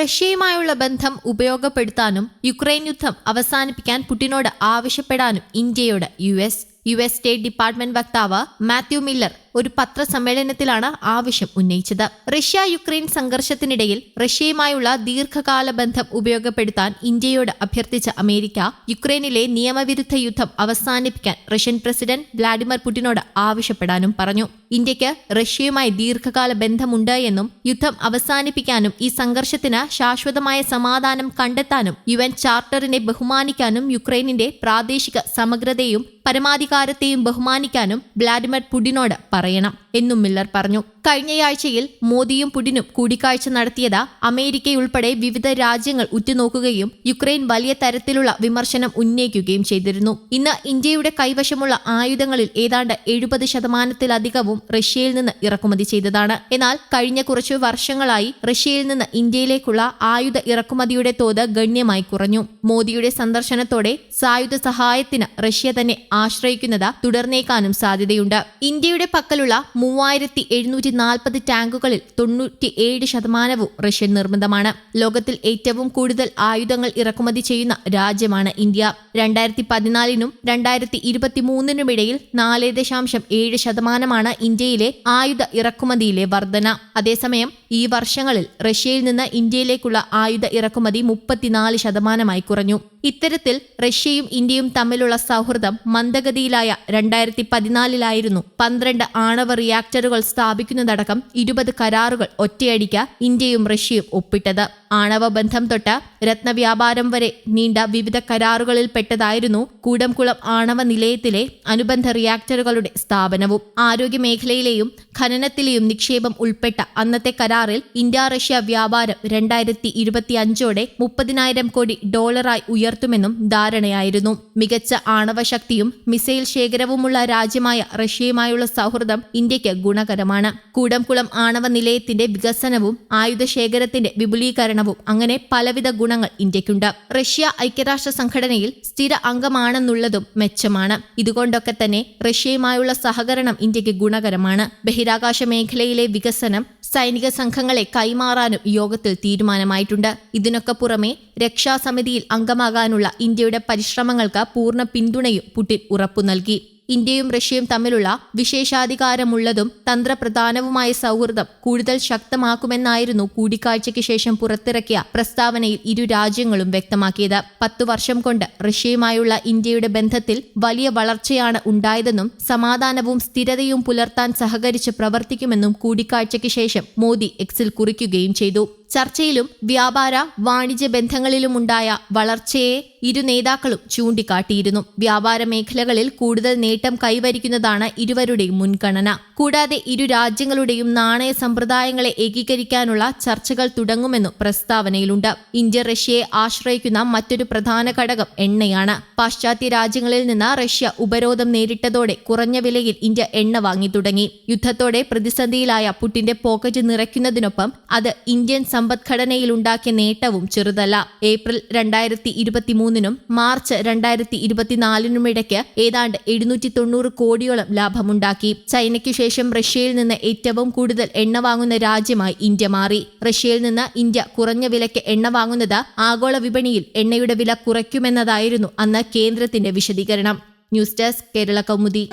റഷ്യയുമായുള്ള ബന്ധം ഉപയോഗപ്പെടുത്താനും യുക്രൈൻ യുദ്ധം അവസാനിപ്പിക്കാൻ പുടിനോട് ആവശ്യപ്പെടാനും ഇന്ത്യയോട് U S U S state department വക്താവ് മാത്യു മില്ലർ ഒരു പത്രസമ്മേളനത്തിലാണ് ആവശ്യം ഉന്നയിച്ചത്. റഷ്യ യുക്രൈൻ സംഘർഷത്തിനിടയിൽ റഷ്യയുമായുള്ള ദീർഘകാല ബന്ധം ഉപയോഗപ്പെടുത്താൻ ഇന്ത്യയോട് അഭ്യർത്ഥിച്ച അമേരിക്ക യുക്രൈനിലെ നിയമവിരുദ്ധ യുദ്ധം അവസാനിപ്പിക്കാൻ റഷ്യൻ പ്രസിഡന്റ് വ്ളാഡിമിർ പുടിനോട് ആവശ്യപ്പെടാനും പറഞ്ഞു. ഇന്ത്യയ്ക്ക് റഷ്യയുമായി ദീർഘകാല ബന്ധമുണ്ട് എന്നും യുദ്ധം അവസാനിപ്പിക്കാനും ഈ സംഘർഷത്തിന് ശാശ്വതമായ സമാധാനം കണ്ടെത്താനും യു എൻ ചാർട്ടറിനെ ബഹുമാനിക്കാനും യുക്രൈനിന്റെ പ്രാദേശിക സമഗ്രതയും പരമാധികാരത്തെയും ബഹുമാനിക്കാനും വ്ളാഡിമിർ പുടിനോട് പറയണം എന്നും മില്ലർ പറഞ്ഞു. കഴിഞ്ഞയാഴ്ചയിൽ മോദിയും പുടിനും കൂടിക്കാഴ്ച നടത്തിയത് അമേരിക്കയുൾപ്പെടെ വിവിധ രാജ്യങ്ങൾ ഉറ്റുനോക്കുകയും യുക്രൈൻ വലിയ തരത്തിലുള്ള വിമർശനം ഉന്നയിക്കുകയും ചെയ്തിരുന്നു. ഇന്ന് ഇന്ത്യയുടെ കൈവശമുള്ള ആയുധങ്ങളിൽ ഏതാണ്ട് എഴുപത് ശതമാനത്തിലധികവും റഷ്യയിൽ നിന്ന് ഇറക്കുമതി ചെയ്തതാണ്. എന്നാൽ കഴിഞ്ഞ കുറച്ചു വർഷങ്ങളായി റഷ്യയിൽ നിന്ന് ഇന്ത്യയിലേക്കുള്ള ആയുധ ഇറക്കുമതിയുടെ തോത് ഗണ്യമായി കുറഞ്ഞു. മോദിയുടെ സന്ദർശനത്തോടെ സായുധ സഹായത്തിന് റഷ്യ തന്നെ ആശ്രയിക്കുന്നത് തുടർന്നേക്കാനും സാധ്യതയുണ്ട്. ഇന്ത്യയുടെ പക്കലുള്ള മൂവായിരത്തി എഴുന്നൂറ്റി നാൽപ്പത് ടാങ്കുകളിൽ തൊണ്ണൂറ്റി ഏഴ് ശതമാനവും റഷ്യൻ നിർമ്മിതമാണ് ലോകത്തിൽ ഏറ്റവും കൂടുതൽ ആയുധങ്ങൾ ഇറക്കുമതി ചെയ്യുന്ന രാജ്യമാണ് ഇന്ത്യ. രണ്ടായിരത്തി പതിനാലിനും രണ്ടായിരത്തി ഇരുപത്തിമൂന്നിനുമിടയിൽ നാല് ദശാംശം ഏഴ് ശതമാനമാണ് ഇന്ത്യയിലെ ആയുധ ഇറക്കുമതിയിലെ വർധന. അതേസമയം ഈ വർഷങ്ങളിൽ റഷ്യയിൽ നിന്ന് ഇന്ത്യയിലേക്കുള്ള ആയുധ ഇറക്കുമതി മുപ്പത്തിനാല് ശതമാനമായി കുറഞ്ഞു. ഇത്തരത്തിൽ റഷ്യയും ഇന്ത്യയും തമ്മിലുള്ള സൗഹൃദം മന്ദഗതിയിലായ രണ്ടായിരത്തി പതിനാലിലായിരുന്നു പന്ത്രണ്ട് ആണവ റിയാക്ടറുകൾ സ്ഥാപിക്കുന്നതടക്കം ഇരുപത് കരാറുകൾ ഒറ്റയടിക്ക് ഇന്ത്യയും റഷ്യയും ഒപ്പിട്ടത്. ആണവ ബന്ധം തൊട്ട് രത്നവ്യാപാരം വരെ നീണ്ട വിവിധ കരാറുകളിൽ പെട്ടതായിരുന്നു കൂടംകുളം ആണവ നിലയത്തിലെ അനുബന്ധ റിയാക്ടറുകളുടെ സ്ഥാപനവും. ആരോഗ്യ മേഖലയിലെയും ഖനനത്തിലെയും നിക്ഷേപം ഉൾപ്പെട്ട അന്നത്തെ കരാറിൽ ഇന്ത്യ റഷ്യ വ്യാപാരം രണ്ടായിരത്തി ഇരുപത്തി അഞ്ചോടെ മുപ്പതിനായിരം കോടി ഡോളറായി ഉയർത്തുമെന്നും ധാരണയായിരുന്നു. മികച്ച ആണവ ശക്തിയും മിസൈൽ ശേഖരവുമുള്ള രാജ്യമായ റഷ്യയുമായുള്ള സൗഹൃദം ഇന്ത്യയ്ക്ക് ഗുണകരമാണ്. കൂടംകുളം ആണവ നിലയത്തിന്റെ വികസനവും ആയുധ ശേഖരത്തിന്റെ വിപുലീകരണവും അങ്ങനെ പലവിധ ഗുണങ്ങൾ ഇന്ത്യക്കുണ്ട് റഷ്യ ഐക്യരാഷ്ട്ര സംഘടനയിൽ സ്ഥിര അംഗമാണെന്നുള്ളതും മെച്ചമാണ്. ഇതുകൊണ്ടൊക്കെ തന്നെ റഷ്യയുമായുള്ള സഹകരണം ഇന്ത്യയ്ക്ക് ഗുണകരമാണ്. ബഹിരാകാശ മേഖലയിലെ വികസനം സൈനിക സംഘങ്ങളെ കൈമാറാനും യോഗത്തിൽ തീരുമാനമായിട്ടുണ്ട്. ഇതിനൊക്കെ പുറമെ രക്ഷാസമിതിയിൽ അംഗമാകാനുള്ള ഇന്ത്യയുടെ പരിശ്രമങ്ങൾക്ക് പൂർണ പിന്തുണയും പുടിൻ ഉറപ്പു നൽകി. ഇന്ത്യയും റഷ്യയും തമ്മിലുള്ള വിശേഷാധികാരമുള്ളതും തന്ത്രപ്രധാനവുമായ സൗഹൃദം കൂടുതൽ ശക്തമാക്കുമെന്നായിരുന്നു കൂടിക്കാഴ്ചയ്ക്ക് ശേഷം പുറത്തിറക്കിയ പ്രസ്താവനയിൽ ഇരു രാജ്യങ്ങളും വ്യക്തമാക്കിയത്. പത്തു വർഷം കൊണ്ട് റഷ്യയുമായുള്ള ഇന്ത്യയുടെ ബന്ധത്തിൽ വലിയ വളർച്ചയാണ് ഉണ്ടായതെന്നും സമാധാനവും സ്ഥിരതയും പുലർത്താൻ സഹകരിച്ച് പ്രവർത്തിക്കുമെന്നും കൂടിക്കാഴ്ചയ്ക്ക് ശേഷം മോദി എക്സിൽ കുറിക്കുകയും ചെയ്തു. ചർച്ചയിലും വ്യാപാര വാണിജ്യ ബന്ധങ്ങളിലുമുണ്ടായ വളർച്ചയെ ഇരു നേതാക്കളും ചൂണ്ടിക്കാട്ടിയിരുന്നു. വ്യാപാര മേഖലകളിൽ കൂടുതൽ നേട്ടം കൈവരിക്കുന്നതാണ് ഇരുവരുടെയും മുൻഗണന. കൂടാതെ ഇരു രാജ്യങ്ങളുടെയും നാണയ സമ്പ്രദായങ്ങളെ ഏകീകരിക്കാനുള്ള ചർച്ചകൾ തുടങ്ങുമെന്നും പ്രസ്താവനയിലുണ്ട്. ഇന്ത്യ റഷ്യയെ ആശ്രയിക്കുന്ന മറ്റൊരു പ്രധാന ഘടകം എണ്ണയാണ്. പാശ്ചാത്യ രാജ്യങ്ങളിൽ നിന്ന് റഷ്യ ഉപരോധം നേരിട്ടതോടെ കുറഞ്ഞ വിലയിൽ ഇന്ത്യ എണ്ണ വാങ്ങി തുടങ്ങി. യുദ്ധത്തോടെ പ്രതിസന്ധിയിലായ പുട്ടിന്റെ പോക്കറ്റ് നിറയ്ക്കുന്നതിനൊപ്പം അത് ഇന്ത്യൻ സമ്പദ്ഘടനയിലുണ്ടാക്കിയ നേട്ടവും ചെറുതല്ല. ഏപ്രിൽ രണ്ടായിരത്തി ഇരുപത്തിമൂന്നിനും മാർച്ച് രണ്ടായിരത്തി ഇരുപത്തിനാലിനുമിടയ്ക്ക് ഏതാണ്ട് എഴുന്നൂറ്റി തൊണ്ണൂറ് കോടിയോളം ലാഭമുണ്ടാക്കി. ചൈനയ്ക്ക് ശേഷം റഷ്യയിൽ നിന്ന് ഏറ്റവും കൂടുതൽ എണ്ണ വാങ്ങുന്ന രാജ്യമായി ഇന്ത്യ മാറി. റഷ്യയിൽ നിന്ന് ഇന്ത്യ കുറഞ്ഞ വിലയ്ക്ക് എണ്ണ വാങ്ങുന്നത് ആഗോള വിപണിയിൽ എണ്ണയുടെ വില കുറയ്ക്കുമെന്നതായിരുന്നു അന്ന് കേന്ദ്രത്തിന്റെ വിശദീകരണം. News desk Kerala Kaumudi.